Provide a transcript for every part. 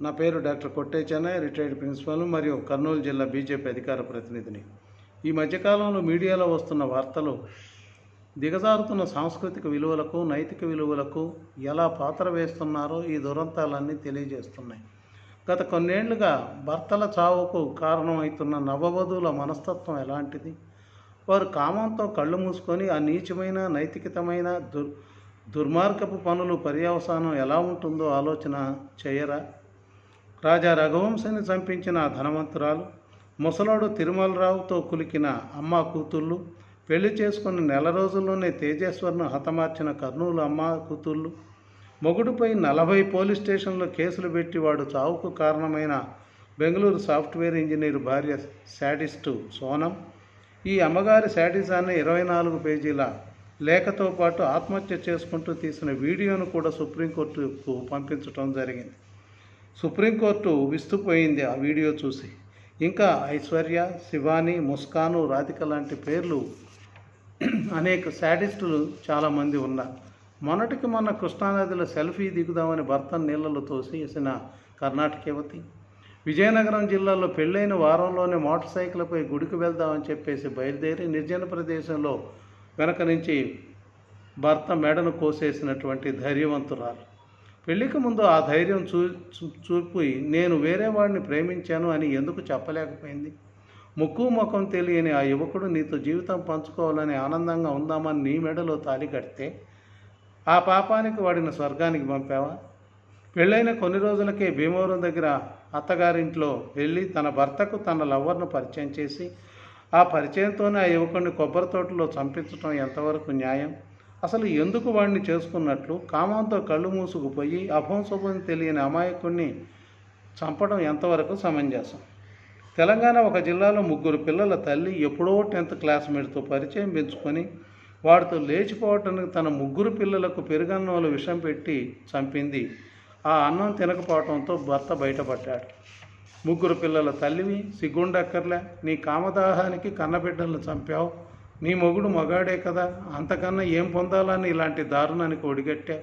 నా పేరు డాక్టర్ కొట్టే చెన్నై రిటైర్డ్ ప్రిన్సిపల్ మరియు కర్నూలు జిల్లా బీజేపీ అధికార ప్రతినిధిని. ఈ మధ్యకాలంలో మీడియాలో వస్తున్న వార్తలు దిగజారుతున్న సాంస్కృతిక విలువలకు నైతిక విలువలకు ఎలా పాత్ర వేస్తున్నారో ఈ దురంతాలన్నీ తెలియజేస్తున్నాయి. గత కొన్నేళ్ళుగా భర్తల చావుకు కారణమవుతున్న నవవధువుల మనస్తత్వం ఎలాంటిది? వారు కామంతో కళ్ళు మూసుకొని ఆ నీచమైన నైతికతమైన దుర్ దుర్మార్గపు పనులు పర్యవసానం ఎలా ఉంటుందో ఆలోచన చేయరా? రాజా రఘువంశని చంపించిన ధనవంతురాలు ముసలోడు తిరుమలరావుతో కులికిన అమ్మ కూతుళ్ళు పెళ్ళి చేసుకున్న నెల రోజుల్లోనే తేజేశ్వర్ను హతమార్చిన కర్నూలు అమ్మ కూతుళ్ళు మొగుడుపై నలభై పోలీస్ స్టేషన్లో కేసులు పెట్టి వాడు చావుకు కారణమైన బెంగళూరు సాఫ్ట్వేర్ ఇంజనీర్ భార్య శాడిస్టు సోనం. ఈ అమ్మగారి శాడిజాన్ని ఇరవై నాలుగు పేజీల లేఖతో పాటు ఆత్మహత్య చేసుకుంటూ తీసిన వీడియోను కూడా సుప్రీంకోర్టుకు పంపించడం జరిగింది. సుప్రీంకోర్టు విస్తుపోయింది ఆ వీడియో చూసి. ఇంకా ఐశ్వర్య శివాని ముస్కాను రాధిక లాంటి పేర్లు అనేక శాడిస్టులు చాలామంది ఉన్నారు. మొన్నటికి మొన్న కృష్ణానదిలో సెల్ఫీ దిగుదామని భర్త నీళ్ళలో తోసేసిన కర్ణాటక యువతి విజయనగరం జిల్లాలో పెళ్ళైన వారంలోనే మోటార్ సైకిల్పై గుడికి వెళ్దామని చెప్పేసి బయలుదేరి నిర్జన ప్రదేశంలో వెనక నుంచి భర్త మెడను కోసేసినటువంటి ధైర్యవంతురాలు. పెళ్ళికి ముందు ఆ ధైర్యం చూ చూపి నేను వేరే వాడిని ప్రేమించాను అని ఎందుకు చెప్పలేకపోయింది? ముక్కు ముఖం తెలియని ఆ యువకుడు నీతో జీవితం పంచుకోవాలని ఆనందంగా ఉందామని నీ మెడలో తాలి కడితే ఆ పాపానికి వాడిని స్వర్గానికి పంపావా? పెళ్ళైన కొన్ని రోజులకే భీమవరం దగ్గర అత్తగారింట్లో వెళ్ళి తన భర్తకు తన లవ్వర్ను పరిచయం చేసి ఆ పరిచయంతోనే ఆ యువకుడిని కొబ్బరి తోటలో చంపించడం ఎంతవరకు న్యాయం? అసలు ఎందుకు వాడిని చేసుకున్నట్లు కామంతో కళ్ళు మూసుకుపోయి అభంశుభం తెలియని అమాయకుడిని చంపడం ఎంతవరకు సమంజసం? తెలంగాణ ఒక జిల్లాలో ముగ్గురు పిల్లల తల్లి ఎప్పుడో టెన్త్ క్లాస్మేట్తో పరిచయం పెంచుకొని వాడితో లేచిపోవటానికి తన ముగ్గురు పిల్లలకు పెరుగన్నంలో విషం పెట్టి చంపింది. ఆ అన్నం తినకపోవడంతో భర్త బయటపడ్డాడు. ముగ్గురు పిల్లల తల్లివి సిగ్గుండక్కర్లే నీ కామదాహానికి కన్నబిడ్డలను చంపావు నీ మొగుడు మగాడే కదా అంతకన్నా ఏం పొందాలని ఇలాంటి దారుణానికి ఒడిగట్టా?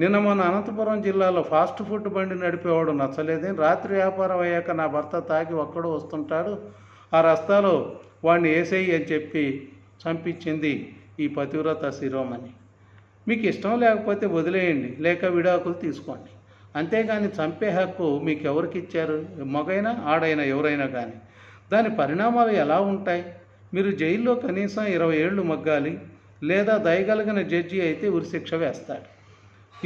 నిన్న మొన్న అనంతపురం జిల్లాలో ఫాస్ట్ ఫుడ్ బండి నడిపేవాడు నచ్చలేదని రాత్రి వ్యాపారం అయ్యాక నా భర్త తాగి ఒక్కడు వస్తుంటాడు. ఆ రస్తాలో వాడిని వేసేయి అని చెప్పి చంపించింది ఈ పతివ్రత శిరోమణి. మీకు ఇష్టం లేకపోతే వదిలేయండి లేక విడాకులు తీసుకోండి. అంతేగాని చంపే హక్కు మీకు ఎవరికి ఇచ్చారు? మగైనా ఆడైనా ఎవరైనా కానీ దాని పరిణామాలు ఎలా ఉంటాయి? మీరు జైల్లో కనీసం ఇరవై ఏళ్ళు మగ్గాలి లేదా దయగలిగిన జడ్జి అయితే ఉరిశిక్ష వేస్తాడు.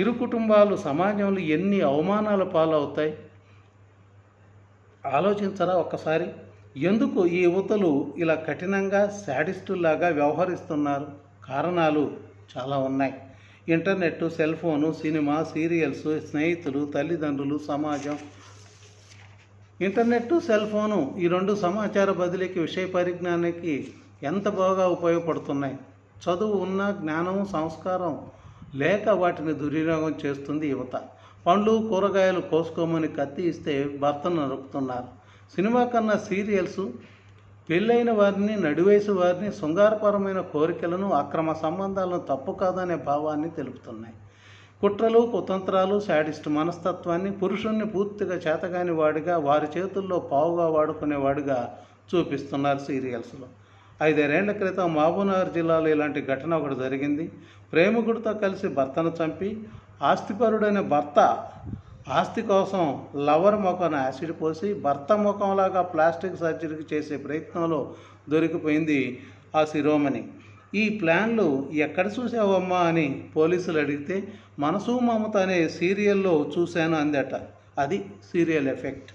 ఇరు కుటుంబాలు సమాజంలో ఎన్ని అవమానాల పాలవుతాయి? ఆలోచించరా ఒక్కసారి. ఎందుకు ఈ యువతలు ఇలా కఠినంగా శాడిస్టుల్లాగా వ్యవహరిస్తున్నారు? కారణాలు చాలా ఉన్నాయి. Internet cell phone cinema serials స్నేహితులు తల్లిదండ్రులు సమాజం ఇంటర్నెట్ సెల్ ఫోను ఈ రెండు సమాచార బదిలీకి విషయ పరిజ్ఞానానికి ఎంత బాగా ఉపయోగపడుతున్నాయి? చదువు ఉన్న జ్ఞానం సంస్కారం లేక వాటిని దుర్వినియోగం చేస్తుంది యువత. పండ్లు కూరగాయలు కోసుకోమని కత్తి ఇస్తే భర్తను నరుకుతున్నారు. సినిమా కన్నా సీరియల్స్ పెళ్ళైన వారిని నడివయసు వారిని శృంగారపరమైన కోరికలను అక్రమ సంబంధాలను తప్పు కాదనే భావాన్ని తెలుపుతున్నాయి. కుట్రలు కుతంత్రాలు శాడిస్ట్ మనస్తత్వాన్ని పురుషుణ్ణి పూర్తిగా చేతగాని వాడిగా వారి చేతుల్లో పావుగా వాడుకునేవాడిగా చూపిస్తున్నారు సీరియల్స్లో. ఐదారేళ్ళ క్రితం మహబూబ్నగర్ జిల్లాలో ఇలాంటి ఘటన ఒకటి జరిగింది. ప్రేమికుడితో కలిసి భర్తను చంపి ఆస్తిపరుడైన భర్త ఆస్తి కోసం లవర్ ముఖాన యాసిడ్ పోసి భర్త ముఖంలాగా ప్లాస్టిక్ సర్జరీకి చేసే ప్రయత్నంలో దొరికిపోయింది ఆ శిరోమణి. ఈ ప్లాన్లు ఎక్కడ చూసావమ్మా అని పోలీసులు అడిగితే మనసు మమత అనే సీరియల్లో చూశాను అందట. అది సీరియల్ ఎఫెక్ట్.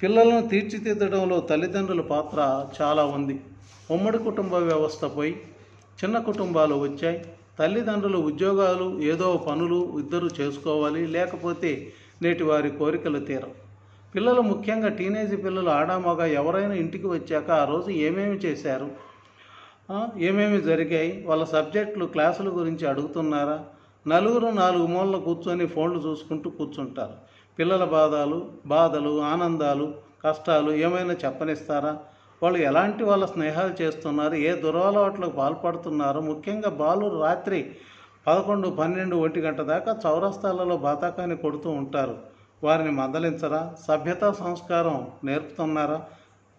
పిల్లలను తీర్చిదిద్దడంలో తల్లిదండ్రుల పాత్ర చాలా ఉంది. ఉమ్మడి కుటుంబ వ్యవస్థ పోయి చిన్న కుటుంబాలు వచ్చాయి. తల్లిదండ్రులు ఉద్యోగాలు ఏదో పనులు ఇద్దరు చేసుకోవాలి లేకపోతే నేటి వారి కోరికలు తీరం పిల్లలు ముఖ్యంగా టీనేజ్ పిల్లలు ఆడామగ ఎవరైనా ఇంటికి వచ్చాక ఆ రోజు ఏమేమి చేశారు? ఏమేమి జరిగాయి? వాళ్ళ సబ్జెక్టులు క్లాసుల గురించి అడుగుతున్నారా? నలుగురు నాలుగు మూలలు కూర్చొని ఫోన్లు చూసుకుంటూ కూర్చుంటారు. పిల్లల బాధలు బాధలు ఆనందాలు కష్టాలు ఏమైనా చెప్పనిస్తారా? వాళ్ళు ఎలాంటి వాళ్ళ స్నేహాలు చేస్తున్నారు? ఏ దురలవాట్లకు పాల్పడుతున్నారు? ముఖ్యంగా బాలు రాత్రి పదకొండు పన్నెండు ఒంటి గంట దాకా చౌరస్తాలలో బాతాకాన్ని కొడుతూ ఉంటారు. వారిని మందలించరా? సభ్యతా సంస్కారం నేర్పుతున్నారా?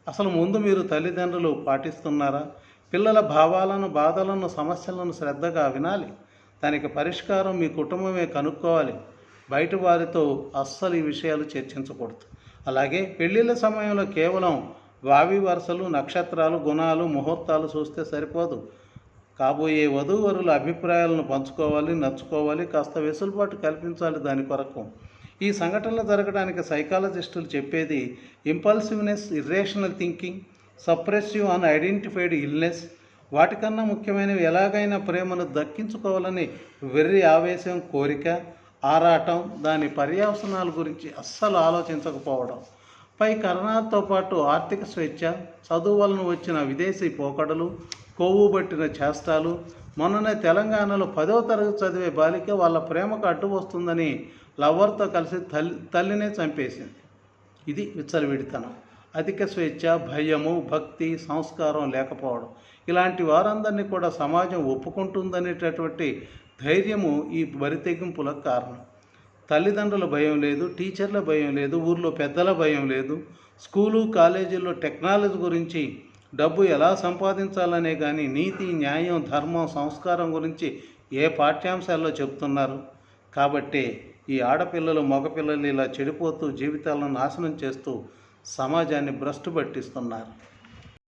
అసలు ముందు మీరు తల్లిదండ్రులు పాటిస్తున్నారా? పిల్లల భావాలను బాధలను సమస్యలను శ్రద్ధగా వినాలి. దానికి పరిష్కారం మీ కుటుంబమే కనుక్కోవాలి. బయట వారితో అస్సలు ఈ విషయాలు చర్చించకూడదు. అలాగే పెళ్ళిళ్ళ సమయంలో కేవలం వావి వరుసలు నక్షత్రాలు గుణాలు ముహూర్తాలు చూస్తే సరిపోదు. కాబోయే వధూవరుల అభిప్రాయాలను పంచుకోవాలి నచ్చుకోవాలి కాస్త వెసులుబాటు కల్పించాలి దాని కొరకు. ఈ సంఘటనలు జరగడానికి సైకాలజిస్టులు చెప్పేది impulsiveness irrational thinking suppressive unidentified illness వాటికన్నా ముఖ్యమైనవి ఎలాగైనా ప్రేమను దక్కించుకోవాలని వెర్రి ఆవేశం కోరిక ఆరాటం దాని పర్యవసనాల గురించి అస్సలు ఆలోచించకపోవడం. పై కరణాలతో పాటు ఆర్థిక స్వేచ్ఛ చదువు వలన వచ్చిన విదేశీ పోకడలు కొవ్వు పట్టిన చేష్టాలు మొన్ననే తెలంగాణలో పదో తరగతి చదివే బాలిక వాళ్ళ ప్రేమకు అడ్డు వస్తుందని లవర్తో కలిసి తల్లి తల్లినే చంపేసింది. ఇది విచ్చలవిడితనం. అధిక స్వేచ్ఛ భయము భక్తి సంస్కారం లేకపోవడం. ఇలాంటి వారందరినీ కూడా సమాజం ఒప్పుకుంటుందనేటటువంటి ధైర్యము ఈ బరితెగింపులకు కారణం. తల్లిదండ్రుల భయం లేదు టీచర్ల భయం లేదు ఊర్లో పెద్దల భయం లేదు. స్కూలు కాలేజీల్లో టెక్నాలజీ గురించి డబ్బు ఎలా సంపాదించాలనే కానీ నీతి న్యాయం ధర్మం సంస్కారం గురించి ఏ పాఠ్యాంశాల్లో చెప్తున్నారు కాబట్టి ఈ ఆడపిల్లలు మగపిల్లలు ఇలా చెడిపోతూ జీవితాలను నాశనం చేస్తూ సమాజాన్ని భ్రష్టు పట్టిస్తున్నారు.